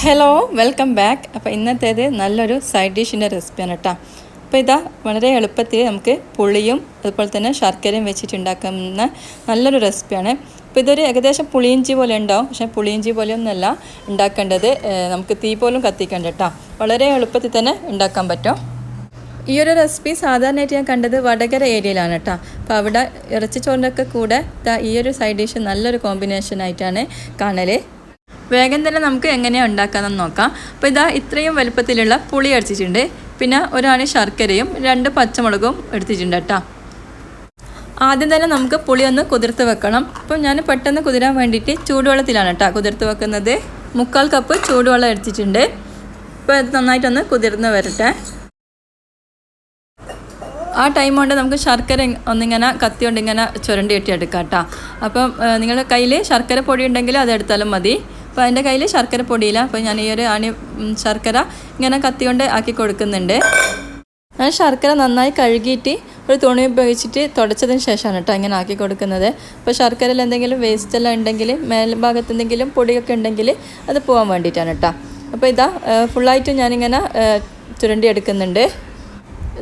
Hello welcome back അപ്പോൾ ഇന്നത്തേത് നല്ലൊരു side ഡിഷിന്റെ റെസിപ്പിയാണ് കേട്ടോ അപ്പോൾ ഇതാ വളരെ എളുപ്പത്തിൽ നമുക്ക് പുളിയും അതുപോലെ തന്നെ ശർക്കരയും വെച്ചിട്ട് ഉണ്ടാക്കുന്ന നല്ലൊരു റെസിപ്പിയാണ് അപ്പോൾ ഇതൊരു ഏകദേശം പുളിയിഞ്ചി പോലെ ഉണ്ടാവും പക്ഷേ പുളിയിഞ്ചി പോലെയൊന്നുമല്ല ഉണ്ടാക്കേണ്ടത്. നമുക്ക് തീ പോലും കത്തിക്കേണ്ട കേട്ടോ വളരെ എളുപ്പത്തിൽ തന്നെ ഉണ്ടാക്കാൻ പറ്റും. ഈ ഒരു റെസിപ്പി സാധാരണയായിട്ട് ഞാൻ കണ്ടത് വടകര ഏരിയയിലാണ് കേട്ടോ അപ്പോൾ അവിടെ ഇറച്ചി ചോറിന്റെ കൂടെ ഈ ഒരു സൈഡ് ഡിഷ് നല്ലൊരു കോമ്പിനേഷൻ ആയിട്ടാണ് കാണൽ വേഗം തന്നെ നമുക്ക് എങ്ങനെയാണ് ഉണ്ടാക്കാമെന്ന് നോക്കാം. അപ്പോൾ ഇതാ ഇത്രയും വലുപ്പത്തിലുള്ള പുളി അടിച്ചിട്ടുണ്ട് പിന്നെ ഒരാണ് ശർക്കരയും രണ്ട് പച്ചമുളകും എടുത്തിട്ടുണ്ട് കേട്ടോ. ആദ്യം തന്നെ നമുക്ക് പുളി ഒന്ന് കുതിർത്ത് വെക്കണം. അപ്പം ഞാൻ പെട്ടെന്ന് കുതിരാൻ വേണ്ടിയിട്ട് ചൂടുവെള്ളത്തിലാണ് കേട്ടോ കുതിർത്ത് വെക്കുന്നത്. മുക്കാൽ കപ്പ് ചൂടുവെള്ളം എടുത്തിട്ടുണ്ട്. അപ്പോൾ ഇത് നന്നായിട്ടൊന്ന് കുതിർന്ന് വരട്ടെ. ആ ടൈം കൊണ്ട് നമുക്ക് ശർക്കര ഒന്നിങ്ങനെ കത്തി കൊണ്ട് ഇങ്ങനെ ചുരണ്ടി കെട്ടി എടുക്കാം കേട്ടോ. അപ്പം നിങ്ങളുടെ കയ്യിൽ ശർക്കര പൊടി ഉണ്ടെങ്കിൽ അത് എടുത്താലും മതി. അപ്പോൾ എന്റെ കയ്യിൽ ശർക്കര പൊടിയില്ല അപ്പോൾ ഞാൻ ഈ ഒരു അണി ശർക്കര ഇങ്ങനെ കത്തി കൊണ്ട് ആക്കി കൊടുക്കുന്നുണ്ട്. ഞാൻ ശർക്കര നന്നായി കഴുകിയിട്ട് ഒരു തുണി ഉപയോഗിച്ചിട്ട് തുടച്ചതിന് ശേഷമാണ് കേട്ടോ ഇങ്ങനെ ആക്കി കൊടുക്കുന്നത്. അപ്പോൾ ശർക്കരയിൽ എന്തെങ്കിലും വേസ്റ്റ് എല്ലാം ഉണ്ടെങ്കിൽ മേൽഭാഗത്ത് എന്തെങ്കിലും പൊടിയൊക്കെ ഉണ്ടെങ്കിൽ അത് പോകാൻ വേണ്ടിയിട്ടാണ് കേട്ടോ അപ്പോൾ ഇതാ ഫുള്ളായിട്ട് ഞാനിങ്ങനെ ചുരണ്ടി എടുക്കുന്നുണ്ട്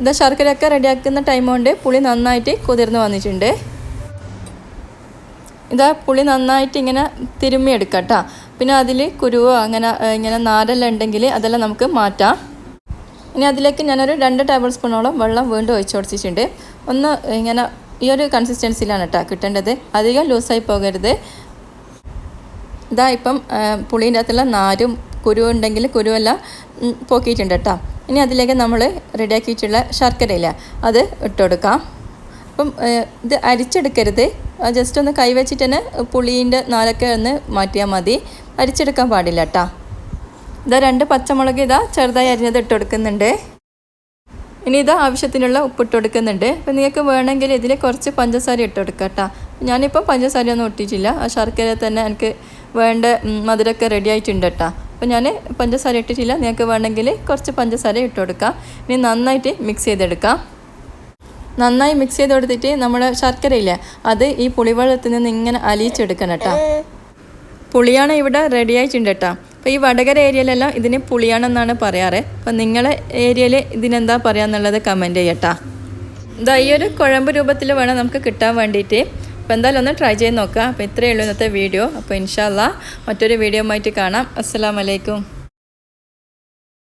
ഇതാ ശർക്കരയൊക്കെ റെഡിയാക്കുന്ന ടൈം കൊണ്ട് പുളി നന്നായിട്ട് കുതിർന്ന് വന്നിട്ടുണ്ട്. ഇതാ പുളി നന്നായിട്ട് ഇങ്ങനെ തിരുമ്മി എടുക്കാം കേട്ടോ പിന്നെ അതിൽ കുരുവോ അങ്ങനെ ഇങ്ങനെ നാരെല്ലാം ഉണ്ടെങ്കിൽ അതെല്ലാം നമുക്ക് മാറ്റാം. ഇനി അതിലേക്ക് ഞാനൊരു രണ്ട് ടേബിൾ സ്പൂണോളം വെള്ളം വീണ്ടും ഒഴിച്ചു കൊടുത്തിട്ടുണ്ട്. ഒന്ന് ഇങ്ങനെ ഈ ഒരു കൺസിസ്റ്റൻസിയിലാണ് കേട്ടോ കിട്ടേണ്ടത്. അധികം ലൂസായി പോകരുത്. ഇതാ ഇപ്പം പുളീന്റെ അകത്തുള്ള നാരും കുരു ഉണ്ടെങ്കിൽ കുരുവെല്ലാം പോക്കിയിട്ടുണ്ട് കേട്ടോ ഇനി അതിലേക്ക് നമ്മൾ റെഡിയാക്കിയിട്ടുള്ള ശർക്കരയില്ല അത് ഇട്ട് കൊടുക്കാം. അപ്പം ഇത് അരിച്ചെടുക്കരുത്. ജസ്റ്റ് ഒന്ന് കൈവച്ചിട്ട് തന്നെ പുളീന്റെ നാലൊക്കെ ഒന്ന് മാറ്റിയാൽ മതി. അരിച്ചെടുക്കാൻ പാടില്ല കേട്ടോ ഇതാ രണ്ട് പച്ചമുളക് ഇതാ ചെറുതായി അരിഞ്ഞത് ഇട്ട് കൊടുക്കുന്നുണ്ട്. ഇനി ഇത് ആവശ്യത്തിനുള്ള ഉപ്പിട്ട് കൊടുക്കുന്നുണ്ട്. അപ്പം നിങ്ങൾക്ക് വേണമെങ്കിൽ ഇതിൽ കുറച്ച് പഞ്ചസാര ഇട്ട് കൊടുക്കുക കേട്ടോ ഞാനിപ്പോൾ പഞ്ചസാര ഒന്നും ഇട്ടിട്ടില്ല ആ ശർക്കര തന്നെ എനിക്ക് വേണ്ട മധുരമൊക്കെ റെഡി ആയിട്ടുണ്ട് കേട്ടോ അപ്പോൾ ഞാൻ പഞ്ചസാര ഇട്ടിട്ടില്ല. നിങ്ങൾക്ക് വേണമെങ്കിൽ കുറച്ച് പഞ്ചസാര ഇട്ട് കൊടുക്കാം. ഇനി നന്നായിട്ട് മിക്സ് ചെയ്തെടുക്കാം. നന്നായി മിക്സ് ചെയ്ത് കൊടുത്തിട്ട് നമ്മുടെ ശർക്കരയില്ലേ അത് ഈ പുളിവെള്ളത്തിൽ നിന്ന് ഇങ്ങനെ അലിയിച്ചെടുക്കണം കേട്ടോ പുളിയാണ് ഇവിടെ റെഡി ആയിട്ടുണ്ട് കേട്ടോ അപ്പോൾ ഈ വടകര ഏരിയയിലെല്ലാം ഇതിന് പുളിയാണെന്നാണ് പറയാറ്. അപ്പോൾ നിങ്ങളെ ഏരിയയിൽ ഇതിനെന്താ പറയാന്നുള്ളത് കമന്റ് ചെയ്യട്ടാ ഇതാ ഈ ഒരു കുഴമ്പ് രൂപത്തിൽ വേണം നമുക്ക് കിട്ടാൻ വേണ്ടിയിട്ട്. അപ്പോൾ എന്തായാലും ഒന്ന് ട്രൈ ചെയ്ത് നോക്കുക. അപ്പോൾ ഇത്രയേ ഉള്ളൂ ഇന്നത്തെ വീഡിയോ അപ്പോൾ ഇൻഷാല്ല മറ്റൊരു വീഡിയോ ആയിട്ട് കാണാം. അസ്സാം വലൈക്കും